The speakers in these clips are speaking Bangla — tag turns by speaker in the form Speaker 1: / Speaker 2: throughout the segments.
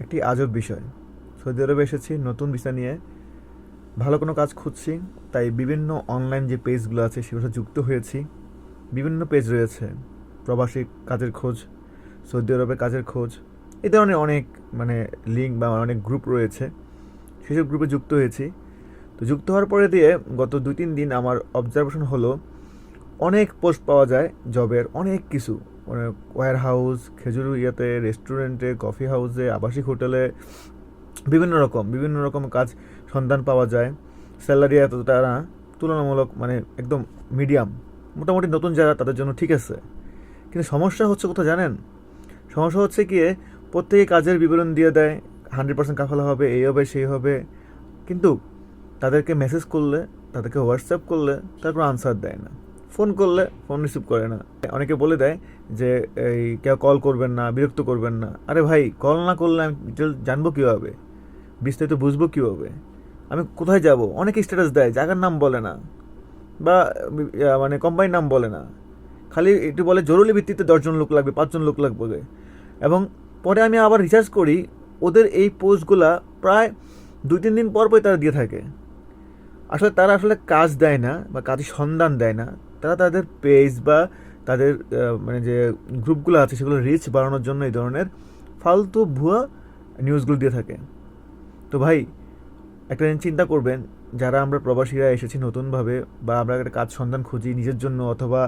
Speaker 1: একটি আজব বিষয়। সৌদি আরবে এসেছি, নতুন ভিসা নিয়ে। ভালো কোনো কাজ খুঁজছি, তাই বিভিন্ন অনলাইন যে পেজগুলো আছে, সেগুলো যুক্ত হয়েছি। বিভিন্ন পেজ রয়েছে, প্রবাসী কাজের খোঁজ, সৌদি আরবে কাজের খোঁজ। এই ধরনের অনেক মানে লিঙ্ক বা অনেক গ্রুপ রয়েছে। সেসব গ্রুপে যুক্ত হয়েছি। তো যুক্ত হওয়ার পরে দিয়ে গত দুই তিন দিন আমার অবজারভেশন হলো, অনেক পোস্ট পাওয়া যায় জবের অনেক কিছু। মানে ওয়্যার হাউস খেজুর ইয়াতে, রেস্টুরেন্টে, কফি হাউসে, আবাসিক হোটেলে, বিভিন্ন রকম বিভিন্ন রকম কাজ সন্ধান পাওয়া যায়। স্যালারি এতটা না, তুলনামূলক মানে একদম মিডিয়াম। মোটামুটি নতুন যারা তাদের জন্য ঠিক আছে। কিন্তু সমস্যা হচ্ছে কোথাও জানেন? সমস্যা হচ্ছে কি, প্রত্যেকে কাজের বিবরণ দিয়ে দেয়, হান্ড্রেড পার্সেন্ট কাফালা হবে, এই হবে, সেই হবে। কিন্তু তাদেরকে মেসেজ করলে, তাদেরকে হোয়াটসঅ্যাপ করলে তার কোনো আনসার দেয় না। ফোন করলে ফোন রিসিভ করে না। অনেকে বলে দেয় যে, এই, কেউ কল করবেন না, বিরক্ত করবেন না। আরে ভাই, কল না করলে আমি জানব কীভাবে? বিস্তারিত বুঝব কীভাবে? আমি কোথায় যাব? অনেকে স্ট্যাটাস দেয়, জায়গার নাম বলে না বা মানে কোম্পানির নাম বলে না। খালি একটু বলে জরুরি ভিত্তিতে দশজন লোক লাগবে, পাঁচজন লোক লাগবে এবং পরে আমি আবার রিচার্জ করি, ওদের এই পোস্টগুলা প্রায় দুই তিন দিন পর পর তারা দিয়ে থাকে। আসলে তারা আসলে কাজ দেয় না বা কাজের সন্ধান দেয় না। তারা তাদের পেজ বা তাদের মানে যে গ্রুপগুলো আছে সেগুলো রিচ বাড়ানোর জন্য এই ধরনের ফালতু ভুয়া নিউজগুলো দিয়ে থাকে। তো ভাই, একটা জিনিস চিন্তা করবেন, যারা আমরা প্রবাসীরা এসেছি নতুনভাবে বা আমরা একটা কাজ সন্ধান খুঁজি নিজের জন্য অথবা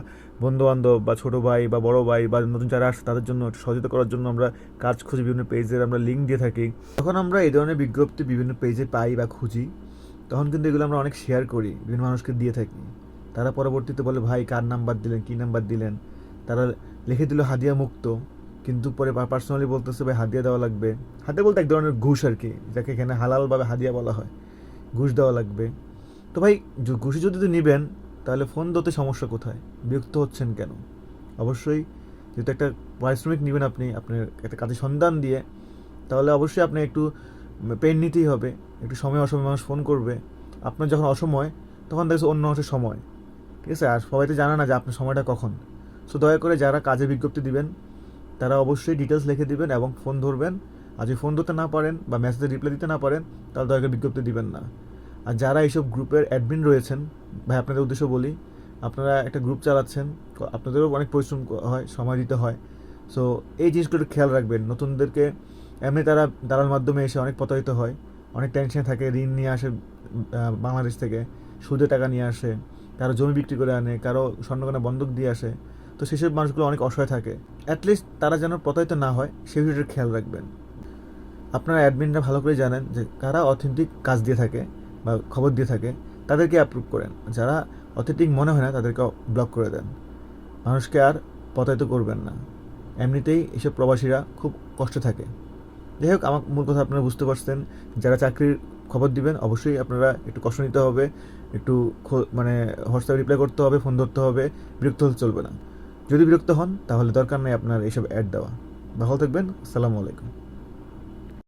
Speaker 1: বন্ধুবান্ধব বা ছোটো ভাই বা বড় ভাই বা নতুন যারা আসছে তাদের জন্য সহযোগিতা করার জন্য আমরা কাজ খুঁজি, বিভিন্ন পেজের আমরা লিঙ্ক দিয়ে থাকি। তখন আমরা এই ধরনের বিজ্ঞপ্তি বিভিন্ন পেজে পাই বা খুঁজি, তখন কিন্তু এগুলো আমরা অনেক শেয়ার করি, বিভিন্ন মানুষকে দিয়ে থাকি। তারা পরবর্তীতে বলে, ভাই, কার নাম্বার দিলেন? কী নাম্বার দিলেন? তারা লিখে দিল, হাদিয়া মুক্ত। কিন্তু পরে পার্সোনালি বলতেছে, ভাই, হাদিয়া দেওয়া লাগবে। হাদিয়া বলতে এক ধরনের ঘুষ আর কি, যাকে এখানে হালালভাবে হাদিয়া বলা হয়। ঘুষ দেওয়া লাগবে। তো ভাই ঘুষি যদি নেবেন, তাহলে ফোন দিতে সমস্যা কোথায়? বিরক্ত হচ্ছেন কেন? অবশ্যই যেহেতু একটা পারিশ্রমিক নেবেন আপনি, আপনার একটা কাজের সন্ধান দিয়ে, তাহলে অবশ্যই আপনি একটু পেন নিতেই হবে। একটু সময় অসময় মানুষ ফোন করবে। আপনার যখন অসময়, তখন দেখছে অন্য মানুষের সময়। ঠিক আছে, আর সবাই তো জানে না যে আপনার সময়টা কখন। সো দয়া করে যারা কাজে বিজ্ঞপ্তি দিবেন, তারা অবশ্যই ডিটেলস লিখে দিবেন এবং ফোন ধরবেন। আর যদি ফোন ধরতে না পারেন বা মেসেজে রিপ্লাই দিতে না পারেন, তাহলে দয়া করে বিজ্ঞপ্তি দিবেন না। আর যারা এইসব গ্রুপের অ্যাডমিন রয়েছেন, ভাই, আপনাদের উদ্দেশ্য বলি, আপনারা একটা গ্রুপ চালাচ্ছেন আপনাদেরও অনেক পরিশ্রম হয়, সময় দিতে হয়। সো এই জিনিসগুলো খেয়াল রাখবেন। নতুনদেরকে এমনি তারা দালাল মাধ্যমে এসে অনেক প্রতারিত হয়, অনেক টেনশন থাকে, ঋণ নিয়ে আসে বাংলাদেশ থেকে, সুদে টাকা নিয়ে আসে। কারও জমি বিক্রি করে আনে, কারও স্বর্ণকোনা বন্ধক দিয়ে আসে, তো সেসব মানুষগুলো অনেক অসহায় থাকে। অ্যাটলিস্ট তারা যেন প্রতারিত না হয়, সেই বিষয়টার খেয়াল রাখবেন। আপনারা অ্যাডমিনরা ভালো করে জানেন যে কারা অথেন্টিক কাজ দিয়ে থাকে বা খবর দিয়ে থাকে, তাদেরকে অ্যাপ্রুভ করেন। যারা অথেন্টিক মনে হয় না, তাদেরকে ব্লক করে দেন। মানুষকে আর প্রতারিত করবেন না। এমনিতেই এসব প্রবাসীরা খুব কষ্টে থাকে। যাই হোক, আমার মূল কথা আপনারা বুঝতে পারছেন, যারা চাকরির খবর দিবেন, অবশ্যই আপনারা একটু কষ্ট নিতে হবে, একটু মানে হোয়াটসঅ্যাপ রিপ্লাই করতে হবে ফোন ধরতে হবে, বিরক্ত হলে চলবে না। যদি বিরক্ত হন, তাহলে দরকার নেই আপনার এইসব অ্যাড দেওয়া। ভালো থাকবেন, আসসালামু আলাইকুম।